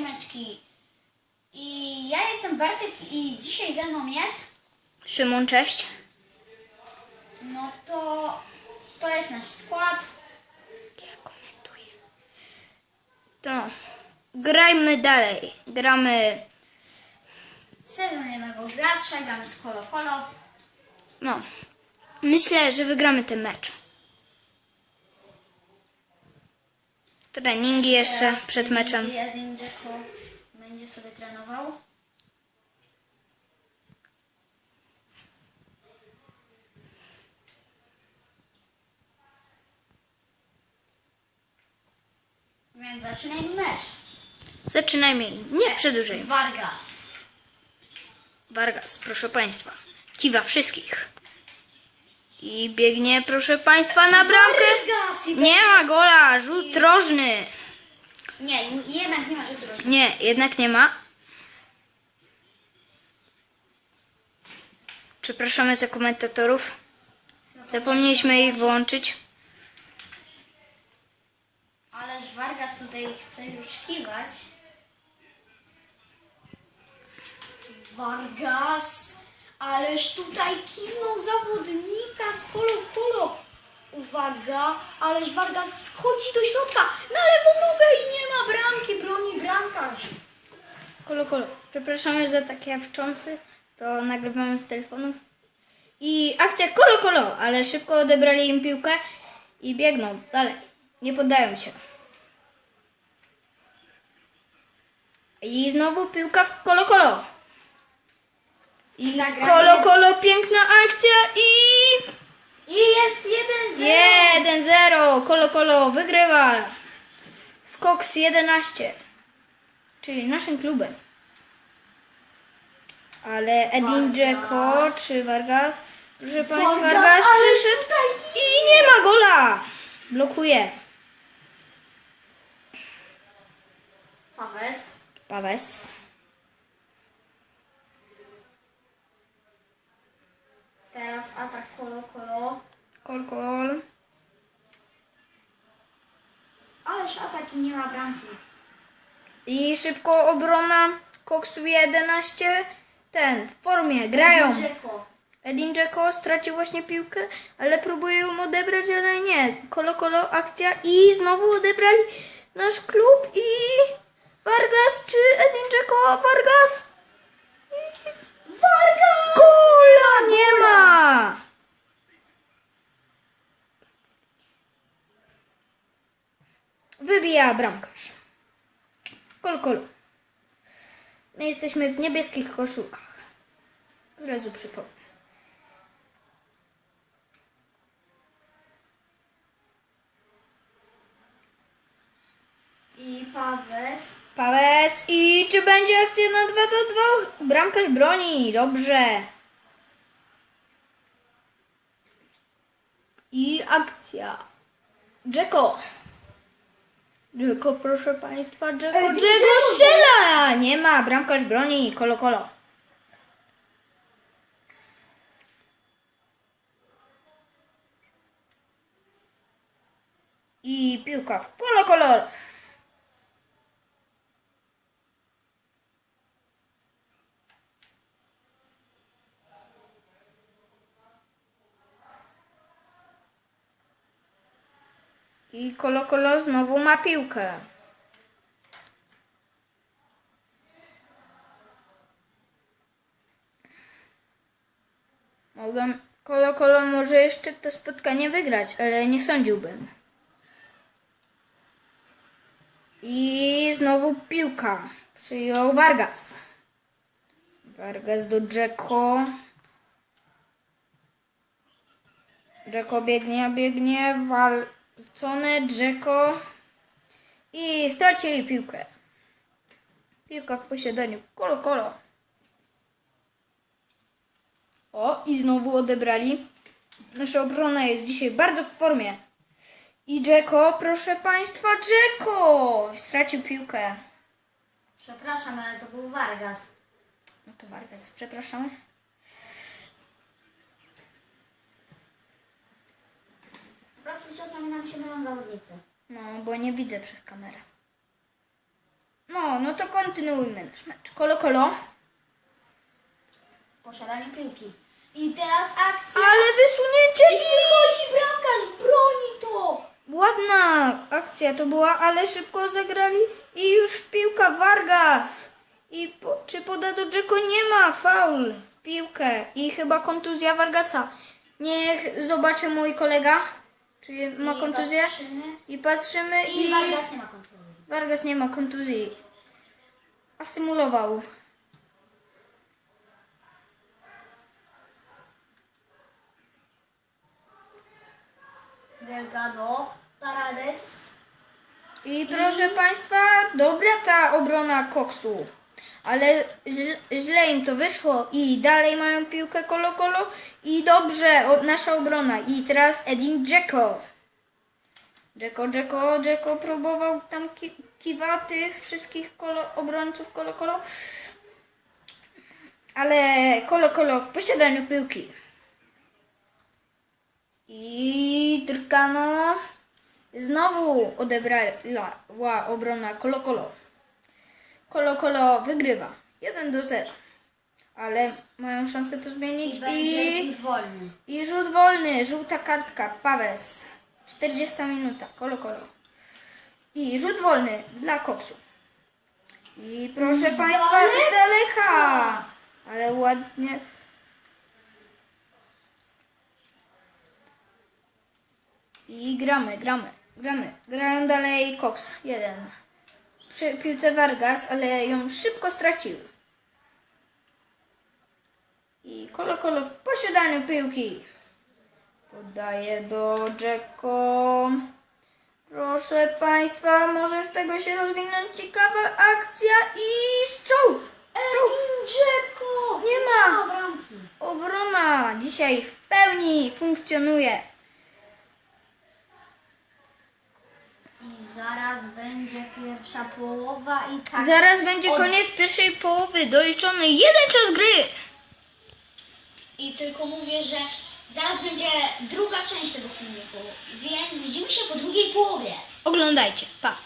ziomeczki. I ja jestem Bartek i dzisiaj ze mną jest. Szymon, cześć. No to to jest nasz skład. Ja komentuję. To, grajmy dalej. Gramy, Sezon jednego gracza, gramy z Kolo Kolo. no, myślę, że wygramy ten mecz. Treningi jeszcze Teraz przed meczem. Jeden Jacko będzie sobie trenował. Więc zaczynajmy mecz. Zaczynajmy. Nie przedłużajmy. Vargas. Vargas, proszę Państwa. Kiwa wszystkich. I biegnie, proszę Państwa, na bramkę. Vargas! Ma gola, rzut rożny. Nie, jednak nie ma. Nie, jednak nie ma. Przepraszamy za komentatorów. Zapomnieliśmy ich włączyć. Ależ Vargas tutaj chce już kiwać. Vargas! Ależ tutaj kiwnął zawodnika z Kolo. Uwaga, ależ Vargas schodzi do środka na lewą nogę i nie ma bramki, broni bramkarz. Kolo, kolo. Przepraszamy za takie wcząsy. To nagrywamy z telefonu. I akcja kolo, kolo, ale szybko odebrali im piłkę i biegną dalej. Nie poddają się. I znowu piłka w kolo, kolo. I Zagranie. kolo, kolo, piękna akcja i... I jest 1-0. 1-0. Kolo Kolo wygrywa. Skoks 11. Czyli naszym klubem. Ale Edin. Dzeko czy Vargas? Proszę Państwa, Vargas, przyszedł i nie ma gola. Blokuje. Pawes. Pawes. Teraz atak Kolo Kolo. Kol, nie ma bramki. I szybko obrona Koksu 11. Ten, w formie, grają. Dzeko. Edin Dzeko stracił właśnie piłkę, ale próbuje ją odebrać, ale nie. Kolo Kolo akcja i znowu odebrali nasz klub i Vargas czy Edin Dzeko? Vargas! Gola nie ma! Wybija bramkarz. Kol Kolo. My jesteśmy w niebieskich koszulkach. Od razu przypomnę. I Pawes. Pawes i czy będzie akcja na 2 do 2? Bramkarz broni, dobrze. I akcja. Jacko. Jacko, proszę Państwa. Ej, Jacko Dzeko! strzela! Nie ma, bramkarz broni, kolo kolo. I piłka w kolo kolor. I Kolo Kolo znowu ma piłkę. Mogę... Kolo Kolo może jeszcze to spotkanie wygrać, ale nie sądziłbym. I znowu piłka. Przyjął Vargas. Vargas do Dzeko. Dzeko biegnie, biegnie, walcone, Dzeko i stracili piłkę. Piłka w posiadaniu. Kolo, kolo. O, i znowu odebrali. Nasza obrona jest dzisiaj bardzo w formie. I Dzeko, proszę Państwa, Dzeko! Stracił piłkę. Przepraszam, ale to był Vargas. No to Vargas, przepraszamy. Prostu czasami nam się mylą zawodnicy. No, bo nie widzę przez kamerę. No, no to kontynuujmy nasz mecz. Kolo, kolo. Posiadanie piłki. I teraz akcja. Ale wysunięcie I wychodzi bramkarz, broni to. Ładna akcja to była, ale szybko zagrali i już piłka Vargas. I po, czy poda do Dzeko? Nie ma. Faul w piłkę i chyba kontuzja Vargasa. Niech zobaczy mój kolega, czy ma I kontuzję. patrzymy. I patrzymy I i... Vargas nie ma kontroli. Vargas nie ma kontuzji. A symulował. Delgado, Parades. I proszę Państwa, dobra ta obrona Koksu. Ale źle, im to wyszło i dalej mają piłkę kolo kolo i dobrze o, nasza obrona. I teraz Edin Dzeko. Dzeko, Dzeko, Dzeko próbował tam ki, kiwa tych wszystkich kolo, obrońców kolo kolo. Ale kolo kolo w posiadaniu piłki. I Drkano. Znowu odebrała obrona Kolo Kolo. Kolo Kolo wygrywa 1 do 0. Ale mają szansę to zmienić I będzie i, rzut wolny. i rzut wolny, żółta kartka, Pawes. 40 minuta, Kolo Kolo. I rzut wolny dla Koksu. I proszę Z Państwa, daleka! z daleka. Ale ładnie. I gramy, gramy, gramy. Grają dalej Cox, jeden. Przy piłce Vargas, ale ją szybko stracił. I Kolo Kolo w posiadaniu piłki. Podaje do Dzeko. Proszę Państwa, może z tego się rozwinąć ciekawa akcja i strzał! Strzał! Dzeko. Nie ma. Obrona dzisiaj w pełni funkcjonuje. I zaraz będzie pierwsza połowa i tak. Zaraz będzie Od- koniec pierwszej połowy, doliczony jeden czas gry. I tylko mówię, że zaraz będzie druga część tego filmiku, więc widzimy się po drugiej połowie. Oglądajcie, pa.